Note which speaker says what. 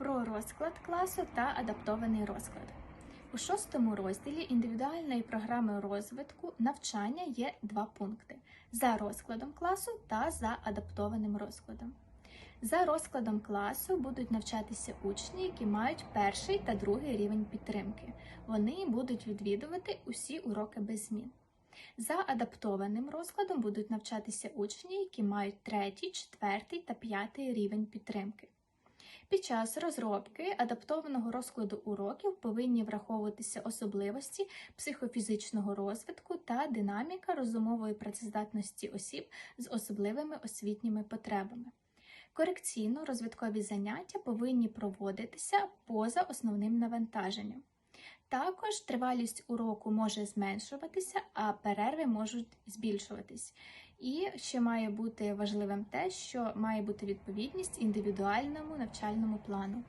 Speaker 1: про розклад класу та адаптований розклад. У шостому розділі індивідуальної програми розвитку навчання є два пункти: за розкладом класу та за адаптованим розкладом. За розкладом класу будуть навчатися учні, які мають перший та другий рівень підтримки. Вони будуть відвідувати усі уроки без змін. За адаптованим розкладом будуть навчатися учні, які мають третій, четвертий та п'ятий рівень підтримки. Під час розробки адаптованого розкладу уроків повинні враховуватися особливості психофізичного розвитку та динаміка розумової працездатності осіб з особливими освітніми потребами. Корекційно-розвиткові заняття повинні проводитися поза основним навантаженням. Також тривалість уроку може зменшуватися, а перерви можуть збільшуватись. І ще має бути важливим те, що має бути відповідність індивідуальному навчальному плану.